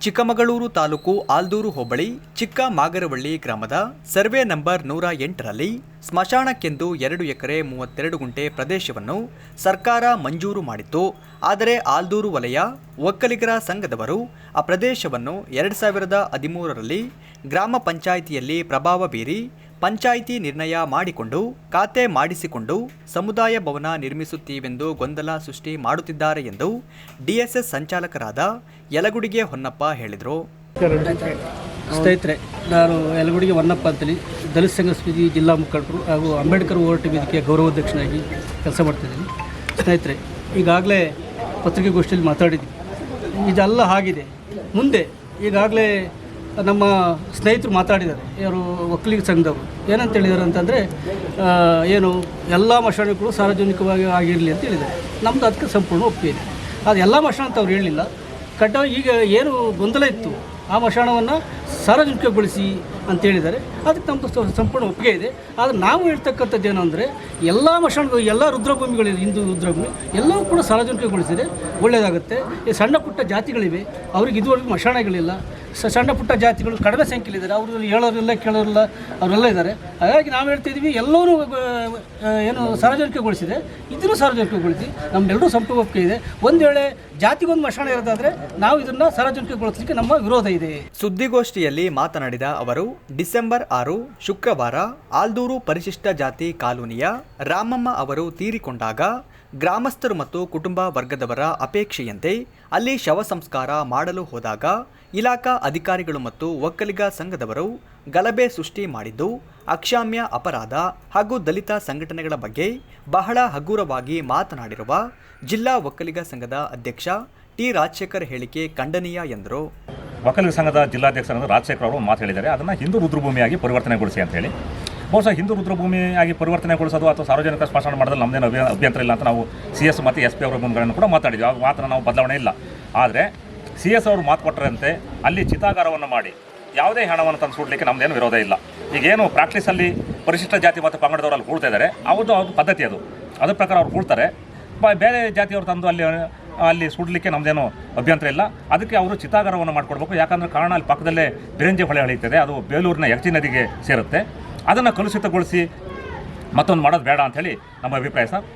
ಚಿಕ್ಕಮಗಳೂರು ತಾಲೂಕು ಆಲ್ದೂರು ಹೋಬಳಿ ಚಿಕ್ಕ ಮಾಗರವಳ್ಳಿ ಗ್ರಾಮದ survey number ನೂರ ಎಂಟರಲ್ಲಿ ಸ್ಮಶಾನಕ್ಕೆಂದು ಎರಡು ಎಕರೆ ಮೂವತ್ತೆರಡು ಗುಂಟೆ ಪ್ರದೇಶವನ್ನು ಸರ್ಕಾರ ಮಂಜೂರು ಮಾಡಿತ್ತು. ಆದರೆ ಆಲ್ದೂರು ವಲಯ ಒಕ್ಕಲಿಗರ ಸಂಘದವರು ಆ ಪ್ರದೇಶವನ್ನು ಎರಡು ಸಾವಿರದ ಹದಿಮೂರರಲ್ಲಿ ಗ್ರಾಮ ಪಂಚಾಯಿತಿಯಲ್ಲಿ ಪ್ರಭಾವ ಬೀರಿ ಪಂಚಾಯಿತಿ ನಿರ್ಣಯ ಮಾಡಿಕೊಂಡು, ಖಾತೆ ಮಾಡಿಸಿಕೊಂಡು ಸಮುದಾಯ ಭವನ ನಿರ್ಮಿಸುತ್ತೀವೆಂದು ಗೊಂದಲ ಸೃಷ್ಟಿ ಮಾಡುತ್ತಿದ್ದಾರೆ ಎಂದು ಡಿಎಸ್ಎಸ್ ಸಂಚಾಲಕರಾದ ಯಲಗುಡಿಗೆ ಹೊನ್ನಪ್ಪ ಹೇಳಿದರು. ಸ್ನೇಹಿತರೆ, ನಾನು ಯಲಗುಡಿಗೆ ಹೊನ್ನಪ್ಪ ಅಂತೇಳಿ, ದಲಿತ ಸಂಘ ಜಿಲ್ಲಾ ಮುಖಂಡರು ಹಾಗೂ ಅಂಬೇಡ್ಕರ್ ಹೋರಾಟ ವೇದಿಕೆಯ ಗೌರವಾಧ್ಯಕ್ಷನಾಗಿ ಕೆಲಸ ಮಾಡ್ತಿದ್ದೀನಿ ಸ್ನೇಹಿತರೆ, ಈಗಾಗಲೇ ಪತ್ರಿಕೆಗೋಷ್ಠಿಯಲ್ಲಿ ಮಾತಾಡಿದ್ವಿ ಇದೆಲ್ಲ ಆಗಿದೆ. ಮುಂದೆ ಈಗಾಗಲೇ ನಮ್ಮ ಸ್ನೇಹಿತರು ಮಾತಾಡಿದ್ದಾರೆ. ಯಾರು ಒಕ್ಕಲಿಗ ಸಂಘದವರು. ಏನಂತ ಹೇಳಿದ್ದಾರೆ ಅಂತಂದರೆ ಏನು, ಎಲ್ಲ ಮಶಾಣಗಳು ಸಾರ್ವಜನಿಕವಾಗಿ ಆಗಿರಲಿ ಅಂತ ಹೇಳಿದ್ದಾರೆ. ನಮ್ಮದು ಅದಕ್ಕೆ ಸಂಪೂರ್ಣ ಒಪ್ಪಿಗೆ ಇದೆ. ಅದು ಎಲ್ಲ ಮಶಾಣ ಅಂತ ಅವ್ರು ಹೇಳಲಿಲ್ಲ ಕಡ್ಡಾಯ ಈಗ ಏನು ಗೊಂದಲ ಇತ್ತು, ಆ ಮಶಾಣವನ್ನು ಸಾರ್ವಜನಿಕಗೊಳಿಸಿ ಅಂತ ಹೇಳಿದ್ದಾರೆ. ಅದಕ್ಕೆ ನಮ್ಮದು ಸಂಪೂರ್ಣ ಒಪ್ಪಿಗೆ ಇದೆ. ಆದರೆ ನಾವು ಹೇಳ್ತಕ್ಕಂಥದ್ದು ಏನು ಅಂದರೆ, ಎಲ್ಲ ಮಶಾಣಗಳು, ಎಲ್ಲ ರುದ್ರಭೂಮಿಗಳಿವೆ ಹಿಂದೂ ರುದ್ರಭೂಮಿ, ಎಲ್ಲವೂ ಕೂಡ ಸಾರ್ವಜನಿಕಗೊಳಿಸಿದೆ. ಒಳ್ಳೆಯದಾಗುತ್ತೆ ಈ ಸಣ್ಣ ಪುಟ್ಟ ಜಾತಿಗಳಿವೆ. ಅವ್ರಿಗೆ ಇದುವರೆಗೂ ಮಶಾಣಗಳಿಲ್ಲ. ಸಣ್ಣ ಪುಟ್ಟ ಜಾತಿಗಳು ಕಡಿಮೆ ಸಂಖ್ಯೆಯಲ್ಲಿದ್ದಾರೆ ಅವರು ಹೇಳೋರಿಲ್ಲ ಕೇಳೋರಿಲ್ಲ ಅವರೆಲ್ಲ ಇದ್ದಾರೆ. ಹಾಗಾಗಿ ನಾವು ಹೇಳ್ತಿದ್ವಿ ಎಲ್ಲರೂ ಆ, ಏನು ಸಾರ್ವಜನಿಕಗೊಳಿಸಿದೆ. ಇದನ್ನು ಸಾರ್ವಜನಿಕಗೊಳಿಸಿ. ನಮ್ಮೆಲ್ಲರೂ ಸಂಪರ್ಕ ಇದೆ. ಒಂದು ವೇಳೆ ಜಾತಿಗೊಂದು ಮಶಾಣ ಇರೋದಾದರೆ ನಾವು ಇದನ್ನು ಸಾರ್ವಜನಿಕಗೊಳಿಸಲಿಕ್ಕೆ ನಮ್ಮ ವಿರೋಧ ಇದೆ. ಸುದ್ದಿಗೋಷ್ಠಿಯಲ್ಲಿ ಮಾತನಾಡಿದ ಅವರು ಡಿಸೆಂಬರ್ ಆರು ಶುಕ್ರವಾರ ಆಲ್ದೂರು ಪರಿಶಿಷ್ಟ ಜಾತಿ ಕಾಲೋನಿಯ ರಾಮಮ್ಮ ಅವರು ತೀರಿಕೊಂಡಾಗ ಗ್ರಾಮಸ್ಥರು ಮತ್ತು ಕುಟುಂಬ ವರ್ಗದವರ ಅಪೇಕ್ಷೆಯಂತೆ ಅಲ್ಲಿ ಶವ ಸಂಸ್ಕಾರ ಮಾಡಲು ಹೋದಾಗ ಇಲಾಖಾ ಅಧಿಕಾರಿಗಳು ಮತ್ತು ಒಕ್ಕಲಿಗ ಸಂಘದವರು ಗಲಭೆ ಸೃಷ್ಟಿ ಮಾಡಿದ್ದು, ಅಕ್ಷಾಮ್ಯ ಅಪರಾಧ ಹಾಗೂ ದಲಿತ ಸಂಘಟನೆಗಳ ಬಗ್ಗೆ ಬಹಳ ಹಗುರವಾಗಿ ಮಾತನಾಡಿರುವ ಜಿಲ್ಲಾ ಒಕ್ಕಲಿಗ ಸಂಘದ ಅಧ್ಯಕ್ಷ ಟಿ. ರಾಜಶೇಖರ್ ಹೇಳಿಕೆ ಖಂಡನೀಯ ಎಂದರು. ಒಕ್ಕಲಿಗ ಸಂಘದ ಜಿಲ್ಲಾಧ್ಯಕ್ಷರಾದ ರಾಜಶೇಖರ್ ಅವರು ಮಾತು ಹೇಳಿದ್ದಾರೆ. ಅದನ್ನು ಹಿಂದೂ ರುದ್ರಭೂಮಿಯಾಗಿ ಪರಿವರ್ತನೆಗೊಳಿಸಿ ಅಂತ ಹೇಳಿ. ಬಹುಶಃ ಹಿಂದೂ ರುದ್ರಭೂಮಿಯಾಗಿ ಪರಿವರ್ತನೆಗೊಳಿಸೋದು ಅಥವಾ ಸಾರ್ವಜನಿಕ ಸ್ಮಶಾನ ಮಾಡೋದು ನಮ್ಮದೇನು ಅಭ್ಯ ಅಭ್ಯಂತರ ಇಲ್ಲ ಅಂತ ನಾವು ಸಿ ಎಸ್ ಮತ್ತು ಎಸ್ ಪಿ ಅವರ ಮುಂದೆ ಕೂಡ ಮಾತಾಡಿದ್ವಿ. ಆ ಮಾತ್ರ ನಾವು ಬದಲಾವಣೆ ಇಲ್ಲ. ಆದರೆ ಸಿ ಎಸ್ ಅವರು ಮಾತು ಕೊಟ್ಟರಂತೆ ಅಲ್ಲಿ ಚಿತಾಗಾರವನ್ನು ಮಾಡಿ. ಯಾವುದೇ ಹಣವನ್ನು ತಂದು ಸುಡಲಿಕ್ಕೆ ವಿರೋಧ ಇಲ್ಲ. ಈಗೇನು ಪ್ರಾಕ್ಟೀಸಲ್ಲಿ ಪರಿಶಿಷ್ಟ ಜಾತಿ ಮತ್ತು ಪಂಗಡದವರು ಅಲ್ಲಿ ಕೂಡ್ತಾ ಇದ್ದಾರೆ ಅವ್ರದ್ದು ಅವ್ರ ಪದ್ಧತಿ ಅದು. ಅದ್ರ ಪ್ರಕಾರ ಅವ್ರು ಕೂಡ್ತಾರೆ. ಬೇರೆ ಜಾತಿಯವರು ತಂದು ಅಲ್ಲಿ ಅಲ್ಲಿ ಸುಡಲಿಕ್ಕೆ ನಮ್ಮದೇನು ಅಭ್ಯಂತರ ಇಲ್ಲ. ಅದಕ್ಕೆ ಅವರು ಚಿತಾಗಾರವನ್ನು ಮಾಡಿಕೊಡ್ಬೇಕು. ಯಾಕಂದರೆ ಕಾರಣ ಅಲ್ಲಿ ಪಕ್ಕದಲ್ಲೇ ಬಿರಂಜಿ ಹೊಳೆ ಅಳೀತಿದೆ ಅದು ಬೇಲೂರಿನ ಯಕ್ಷಿ ನದಿಗೆ ಸೇರುತ್ತೆ. ಅದನ್ನು ಕಲುಷಿತಗೊಳಿಸಿ ಮತ್ತೊಂದು ಮಾಡೋದು ಬೇಡ ಅಂಥೇಳಿ ನಮ್ಮ ಅಭಿಪ್ರಾಯ ಸರ್.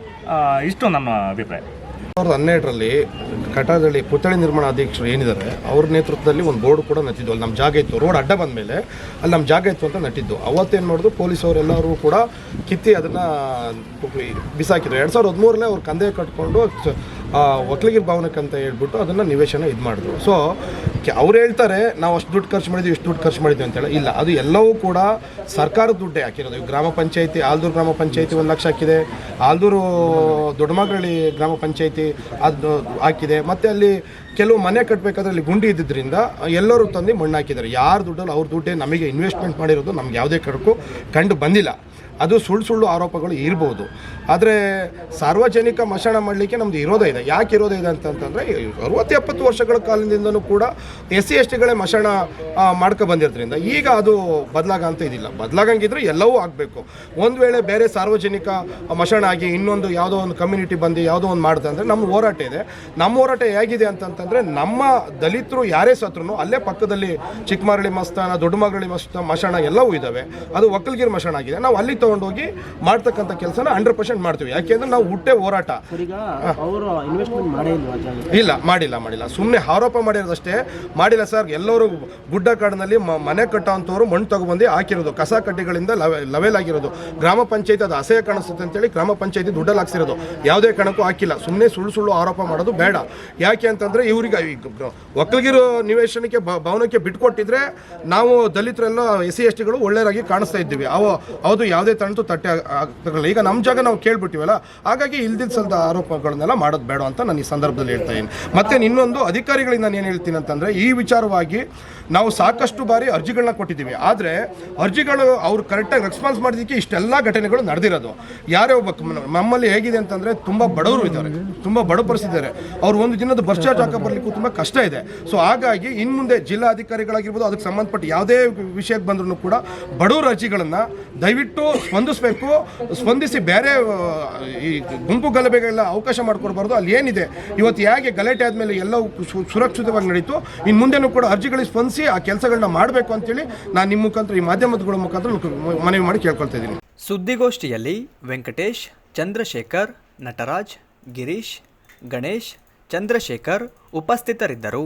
ಇಷ್ಟು ನಮ್ಮ ಅಭಿಪ್ರಾಯ. ಸಾವಿರದ ಹನ್ನೆರಡರಲ್ಲಿ ಕಟಾದಳ್ಳಿ ಪುತ್ಥಳಿ ನಿರ್ಮಾಣ ಅಧ್ಯಕ್ಷರು ಏನಿದ್ದಾರೆ, ಅವ್ರ ನೇತೃತ್ವದಲ್ಲಿ ಒಂದು ಬೋರ್ಡ್ ಕೂಡ ನಟ್ಟಿದ್ದು ಅಲ್ಲಿ ನಮ್ಮ ಜಾಗ ಇತ್ತು. ರೋಡ್ ಅಡ್ಡ ಬಂದ ಮೇಲೆ ಅಲ್ಲಿ ನಮ್ಮ ಜಾಗ ಇತ್ತು ಅಂತ ನಟ್ಟಿದ್ದು ಅವತ್ತೇನು ಮಾಡಿದ್ರು, ಪೊಲೀಸವರೆಲ್ಲರೂ ಕೂಡ ಕಿತ್ತಿ ಅದನ್ನು ಬಿಸಾಕಿದ್ರು. ಎರಡು ಸಾವಿರದ ಹದಿಮೂರಲ್ಲೇ ಅವ್ರು ಕಂದೆ ಕಟ್ಕೊಂಡು ಒಕ್ಕಲಿಗರ ಭವನಕ್ಕೆ ಅಂತ ಹೇಳ್ಬಿಟ್ಟು ಅದನ್ನು ನಿವೇಶನ ಇದು ಮಾಡಿದ್ರು. ಸೊ ಅವ್ರು ಹೇಳ್ತಾರೆ, ನಾವು ಅಷ್ಟು ದುಡ್ಡು ಖರ್ಚು ಮಾಡಿದ್ವಿ, ಇಷ್ಟು ದುಡ್ಡು ಖರ್ಚು ಮಾಡಿದ್ವಿ ಅಂತೇಳಿ. ಇಲ್ಲ, ಅದು ಎಲ್ಲವೂ ಕೂಡ ಸರ್ಕಾರದ ದುಡ್ಡೇ ಹಾಕಿರೋದು. ಗ್ರಾಮ ಪಂಚಾಯತಿ, ಆಲ್ದೂರು ಗ್ರಾಮ ಪಂಚಾಯತಿ ಒಂದು ಲಕ್ಷ ಹಾಕಿದೆ. ಆಲ್ದೂರು ದೊಡ್ಡಮಗಳಿ ಗ್ರಾಮ ಪಂಚಾಯತಿ ಅದು ಹಾಕಿದೆ. ಮತ್ತು ಅಲ್ಲಿ ಕೆಲವು ಮನೆ ಕಟ್ಟಬೇಕಾದ್ರೆ ಅಲ್ಲಿ ಗುಂಡಿ ಇದ್ದಿದ್ದರಿಂದ ಎಲ್ಲರೂ ತಂದು ಮಣ್ಣು ಹಾಕಿದ್ದಾರೆ. ಯಾರು ದುಡ್ಡಲ್ಲಿ ಅವ್ರ ದುಡ್ಡೇ ನಮಗೆ ಇನ್ವೆಸ್ಟ್ಮೆಂಟ್ ಮಾಡಿರೋದು ನಮ್ಗೆ ಯಾವುದೇ ಕಡಕ್ಕೂ ಕಂಡು ಬಂದಿಲ್ಲ. ಅದು ಸುಳ್ಳು ಸುಳ್ಳು ಆರೋಪಗಳು ಇರ್ಬೋದು. ಆದರೆ ಸಾರ್ವಜನಿಕ ಮಶಾಣ ಮಾಡಲಿಕ್ಕೆ ನಮ್ಮದು ಇರೋದೇ ಇದೆ ಯಾಕೆ ಇರೋದೇ ಇದೆ ಅಂತಂತಂದರೆ ಅರುವತ್ತು ಎಪ್ಪತ್ತು ವರ್ಷಗಳ ಕಾಲದಿಂದಲೂ ಕೂಡ ಎಸ್ ಸಿ ಎಸ್ ಟಿಗಳೇ ಮಶಾಣ ಮಾಡ್ಕೊ ಬಂದಿರೋದ್ರಿಂದ ಈಗ ಅದು ಬದಲಾಗಂತ ಇದಿಲ್ಲ. ಬದಲಾಗಂಗಿದ್ರೆ ಎಲ್ಲವೂ ಆಗಬೇಕು. ಒಂದು ವೇಳೆ ಬೇರೆ ಸಾರ್ವಜನಿಕ ಮಶಾಣ ಆಗಿ ಇನ್ನೊಂದು ಯಾವುದೋ ಒಂದು ಕಮ್ಯುನಿಟಿ ಬಂದು ಯಾವುದೋ ಒಂದು ಮಾಡುತ್ತೆ ಅಂದರೆ ನಮ್ಮ ಹೋರಾಟ ಇದೆ. ನಮ್ಮ ಹೋರಾಟ ಹೇಗಿದೆ ಅಂತಂತಂದರೆ ನಮ್ಮ ದಲಿತರು ಯಾರೇ ಸತ್ರು ಅಲ್ಲೇ ಪಕ್ಕದಲ್ಲಿ ಚಿಕ್ಕಮರಳಿ ಮಸ್ತಾನ, ದೊಡ್ಡಮರಳಿ ಮಸ್ತ ಮಶಾಣ ಎಲ್ಲವೂ ಇದ್ದಾವೆ. ಅದು ಒಕ್ಕಲ್ಗಿರ್ ಮಶಾಣ ಆಗಿದೆ. ನಾವು ಅಲ್ಲಿ ತೊಗೊಂಡೋಗಿ ಮಾಡ್ತಕ್ಕಂಥ ಕೆಲಸನ ಹಂಡ್ರೆಡ್ ಪರ್ಸೆಂಟ್ ಮಾಡ್ತೀವಿ. ಯಾಕೆಂದ್ರೆ ನಾವು ಹುಟ್ಟೆ ಹೋರಾಟ. ಇಲ್ಲ ಮಾಡಿಲ್ಲ ಮಾಡಿಲ್ಲ. ಸುಮ್ಮನೆ ಆರೋಪ ಮಾಡಿರೋದಷ್ಟೇ. ಮಾಡಿಲ್ಲ ಸರ್ ಎಲ್ಲರೂ ಗುಡ್ಡ ಕಾಡಿನಲ್ಲಿ ಮನೆ ಕಟ್ಟೋಂಥವ್ರು ಮಣ್ಣು ತಗೊಬಂದು ಹಾಕಿರೋದು. ಕಸ ಕಡ್ಡಿಗಳಿಂದ ಲವೆ ಲೆವೆಲ್ ಆಗಿರೋದು. ಗ್ರಾಮ ಪಂಚಾಯತಿ ಅದು ಅಸಹ್ಯ ಕಾಣಿಸುತ್ತೆ ಅಂತೇಳಿ ಗ್ರಾಮ ಪಂಚಾಯತಿ ದುಡ್ಡಲ್ಲಿ ಹಾಕ್ಸಿರೋದು. ಯಾವುದೇ ಕಾರಣಕ್ಕೂ ಹಾಕಿಲ್ಲ. ಸುಮ್ಮನೆ ಸುಳ್ಳು ಸುಳ್ಳು ಆರೋಪ ಮಾಡೋದು ಬೇಡ. ಯಾಕೆ ಅಂತಂದರೆ ಇವ್ರಿಗೆ ಒಕ್ಕಲಿಗಿರೋ ನಿವೇಶನಕ್ಕೆ ಭವನಕ್ಕೆ ಬಿಟ್ಕೊಟ್ಟಿದ್ರೆ ನಾವು ದಲಿತರೆಲ್ಲ ಎಸ್ ಸಿ ಎಸ್ ಟಿಗಳು ಒಳ್ಳೆಯದಾಗಿ ಕಾಣಿಸ್ತಾ ಇದ್ದೀವಿ. ಅವು ಅದು ಯಾವುದೇ ತಣ್ಣು ತಟ್ಟೆ ಆಗ್ತಾರಲ್ಲ. ಈಗ ನಮ್ಮ ಜಾಗ ನಾವು ಕೇಳ್ಬಿಟ್ಟಿವಲ್ಲ, ಹಾಗಾಗಿ ಇಲ್ದಿದ್ದ ಸಲ್ದ ಆರೋಪಗಳನ್ನೆಲ್ಲ ಮಾಡೋದು ಬೇಡ ಅಂತ ನಾನು ಈ ಸಂದರ್ಭದಲ್ಲಿ ಹೇಳ್ತಾ ಇದ್ದೀನಿ. ಮತ್ತೆ ಇನ್ನೊಂದು ಅಧಿಕಾರಿಗಳಿಗೆ ನಾನು ಏನು ಹೇಳ್ತೀನಿ ಅಂತಂದರೆ, ಈ ವಿಚಾರವಾಗಿ ನಾವು ಸಾಕಷ್ಟು ಬಾರಿ ಅರ್ಜಿಗಳನ್ನ ಕೊಟ್ಟಿದ್ದೀವಿ. ಆದರೆ ಅರ್ಜಿಗಳು ಅವ್ರು ಕರೆಕ್ಟಾಗಿ ರೆಸ್ಪಾನ್ಸ್ ಮಾಡಿದ್ದಕ್ಕೆ ಇಷ್ಟೆಲ್ಲ ಘಟನೆಗಳು ನಡೆದಿರೋದು. ಯಾರೇ ಒಬ್ಬ ನಮ್ಮಲ್ಲಿ ಹೇಗಿದೆ ಅಂತಂದರೆ ತುಂಬ ಬಡವರು ಇದ್ದಾರೆ, ತುಂಬ ಬಡ ಪರಿಸ್ಥಿತಿ ಅವ್ರು ಒಂದು ದಿನದ ಬಸ್ ಚಾರ್ಜ್ ಹಾಕೋ ಬರಲಿಕ್ಕೂ ತುಂಬ ಕಷ್ಟ ಇದೆ. ಸೊ ಹಾಗಾಗಿ ಇನ್ನು ಮುಂದೆ ಜಿಲ್ಲಾಧಿಕಾರಿಗಳಾಗಿರ್ಬೋದು ಅದಕ್ಕೆ ಸಂಬಂಧಪಟ್ಟ ಯಾವುದೇ ವಿಷಯಕ್ಕೆ ಬಂದರೂ ಕೂಡ ಬಡವರ ಅರ್ಜಿಗಳನ್ನು ದಯವಿಟ್ಟು ಸ್ಪಂದಿಸಬೇಕು, ಸ್ಪಂದಿಸಿ ಬೇರೆ ಈ ಗುಂಪು ಗಲಭೆಗೆಲ್ಲ ಅವಕಾಶ ಮಾಡಿಕೊಡ್ಬಾರ್ದು. ಅಲ್ಲಿ ಏನಿದೆ, ಇವತ್ತು ಹೇಗೆ ಗಲಾಟೆ ಆದಮೇಲೆ ಎಲ್ಲವೂ ಸುರಕ್ಷಿತವಾಗಿ ನಡೀತು. ಇನ್ನು ಮುಂದೆನೂ ಕೂಡ ಅರ್ಜಿಗಳಿಗೆ ಸ್ಪಂದಿಸಿ ಆ ಕೆಲಸಗಳನ್ನ ಮಾಡಬೇಕು ಅಂತೇಳಿ ನಾನು ನಿಮ್ಮ ಮುಖಾಂತರ, ಈ ಮಾಧ್ಯಮಗಳ ಮುಖಾಂತರ ಮನವಿ ಮಾಡಿ ಕೇಳ್ಕೊಳ್ತಾ ಇದ್ದೀನಿ. ಸುದ್ದಿಗೋಷ್ಠಿಯಲ್ಲಿ ವೆಂಕಟೇಶ್, ಚಂದ್ರಶೇಖರ್, ನಟರಾಜ್, ಗಿರೀಶ್, ಗಣೇಶ್, ಚಂದ್ರಶೇಖರ್ ಉಪಸ್ಥಿತರಿದ್ದರು.